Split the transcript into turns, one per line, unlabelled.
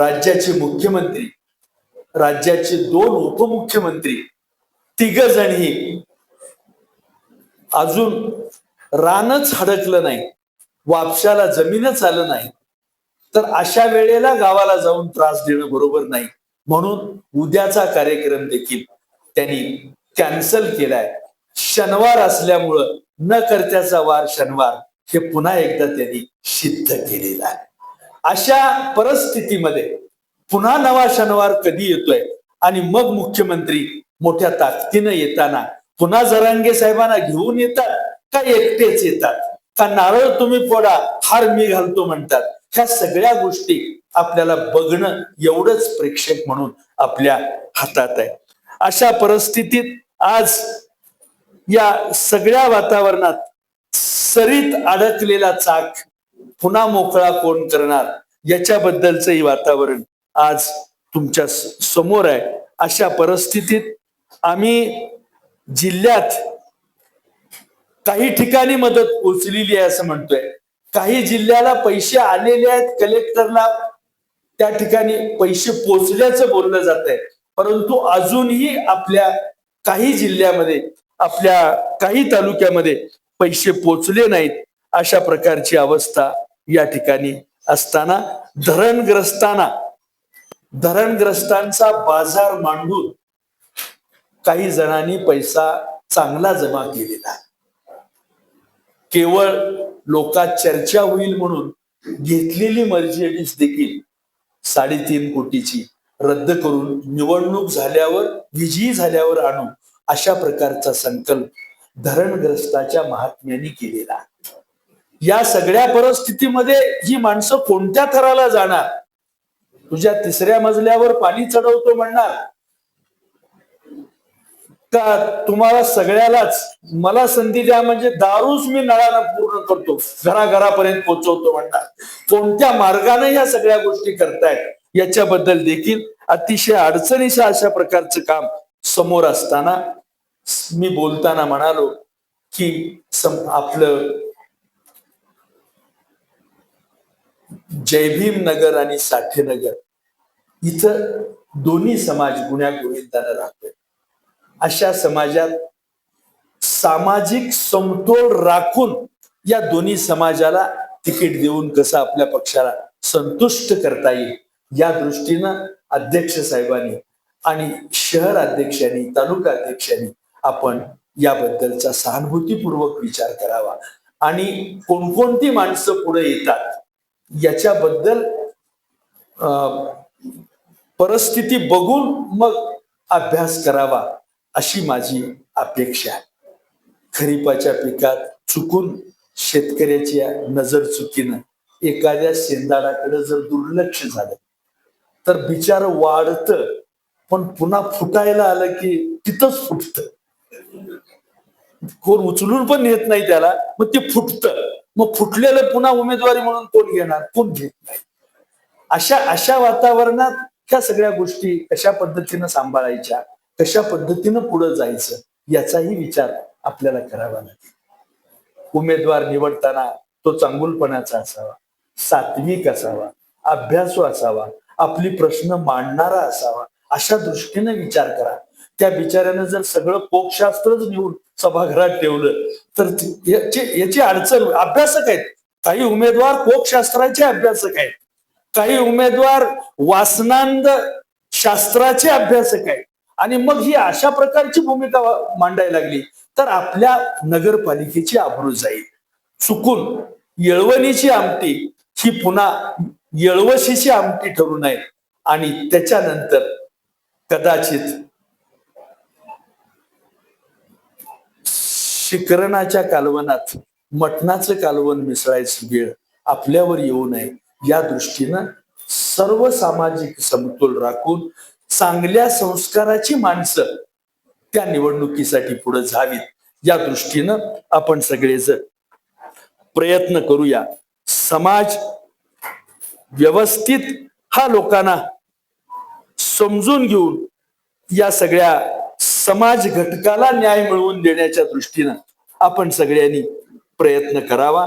राज्याचे मुख्यमंत्री राज्याचे दोन उपमुख्यमंत्री तिघ जणही अजून रानच हडकलं नाही वापशाला जमीनच आलं नाही. तर अशा वेळेला गावाला जाऊन त्रास देणं बरोबर नाही. म्हणून उद्याचा कार्यक्रम देखील त्यांनी कॅन्सल केलाय. शनिवार असल्यामुळं न करत्याचा वार शनिवार हे पुन्हा एकदा त्यांनी सिद्ध केलेलं आहे. अशा परिस्थितीमध्ये पुन्हा नवा शनिवार कधी येतोय? आणि मग मुख्यमंत्री मोठ्या ताकदीनं येताना पुन्हा जरांगे साहेबांना घेऊन येतात का एकटेच येतात? का नारळ तुम्ही फोडा हार मी घालतो म्हणतात. ह्या सगळ्या गोष्टी आपल्याला बघणं एवढंच प्रेक्षक म्हणून आपल्या हातात आहे. अशा परिस्थितीत आज या सगळ्या वातावरणात सरीत अडकलेला चाक पुन्हा मोकळा कोण करणार? याच्याबद्दलचंही वातावरण आज तुमच्यासमोर आहे. अशा परिस्थितीत आम्ही जिल्ह्यात काही ठिकाणी मदत पोचलेली आहे असं म्हणतोय. काही जिल्ह्याला पैसे आलेले आहेत कलेक्टरला त्या ठिकाणी पैसे पोचल्याचं बोललं जात आहे. परंतु अजूनही आपल्या काही जिल्ह्यामध्ये आपल्या काही तालुक्यामध्ये पैसे पोचले नाहीत अशा प्रकारची अवस्था या ठिकाणी असताना धरणग्रस्तांना धरणग्रस्तांचा बाजार मांडून काही जणांनी पैसा चांगला जमा केलेला. केवळ लोकात चर्चा होईल म्हणून घेतलेली मर्सिडीज देखील साडेतीन कोटीची रद्द करून निवडणूक झाल्यावर विजयी झाल्यावर आणू अशा प्रकारचा संकल्प धरणग्रस्ताच्या महात्म्यांनी केलेला. या सगळ्या परिस्थितीमध्ये ही माणसं कोणत्या थराला जाणार? तुझ्या तिसऱ्या मजल्यावर पाणी चढवतो म्हणणार. का तुम्हाला सगळ्यालाच मला संधी द्या म्हणजे दारूच मी नळाला पूर्ण करतो. घराघरापर्यंत पोहोचवतो म्हणणार. कोणत्या मार्गाने या सगळ्या गोष्टी करतायत याच्याबद्दल देखील अतिशय अडचणीचं अशा प्रकारचं काम समोर असताना मी बोलताना म्हणालो की सम आपलं जयभीम नगर आणि साठेनगर इथं दोन्ही समाज गुण्या गोविंदानं राहतोय. अशा समाजात सामाजिक समतोल राखून या दोन्ही समाजाला तिकीट देऊन कसं आपल्या पक्षाला संतुष्ट करता येईल या दृष्टीनं अध्यक्ष साहेबांनी आणि शहर अध्यक्षांनी तालुका अध्यक्षांनी आपण याबद्दलचा सहानुभूतीपूर्वक विचार करावा. आणि कोणकोणती माणसं पुढे येतात याच्याबद्दल अं, परिस्थिती बघून मग अभ्यास करावा अशी माझी अपेक्षा आहे. खरीपाच्या पिकात चुकून शेतकऱ्याची नजर चुकीनं एखाद्या शेंदाडाकडे जर दुर्लक्ष झालं तर बिचार वाढत पण पुन्हा फुटायला आलं की तिथंच फुटतं. कोण उचलून पण नेत नाही त्याला मग ते फुटतं. मग फुटलेलं पुन्हा उमेदवारी म्हणून कोण घेणार? कोण घेत नाही? अशा अशा वातावरणात ह्या सगळ्या गोष्टी कशा पद्धतीनं सांभाळायच्या कशा पद्धतीनं पुढे जायचं याचाही विचार आपल्याला करावा लागेल. उमेदवार निवडताना तो चांगुलपणाचा असावा सात्विक असावा अभ्यासू असावा आपली प्रश्न मांडणारा असावा अशा दृष्टीने विचार करा. त्या बिचाऱ्यानं जर सगळं पोकशास्त्रच निवडून सभागृहात ठेवलं तर याची याची अडचण अभ्यासक आहेत. काही उमेदवार कोकशास्त्राचे अभ्यासक आहेत. काही उमेदवार वासनांद शास्त्राचे अभ्यासक आहेत. आणि मग ही अशा प्रकारची भूमिका मांडायला लागली. तर आपल्या नगरपालिकेची आबरू जाईल चुकून येळवणीची आमटी ही पुन्हा येळवशीची आमटी ठरू नये आणि त्याच्यानंतर कदाचित शिकरणाच्या कालवनात मटणाचं कालवण मिसळायची वेळ आपल्यावर येऊ नये या दृष्टीनं सर्व सामाजिक समतोल राखून चांगल्या संस्काराची माणसं त्या निवडणुकीसाठी पुढे जावीत या दृष्टीनं आपण सगळेजण प्रयत्न करूया. समाज व्यवस्थित हा लोकांना समजून घेऊन या सगळ्या समाज घटकाला न्याय मिळवून देण्याच्या दृष्टीनं आपण सगळ्यांनी प्रयत्न करावा.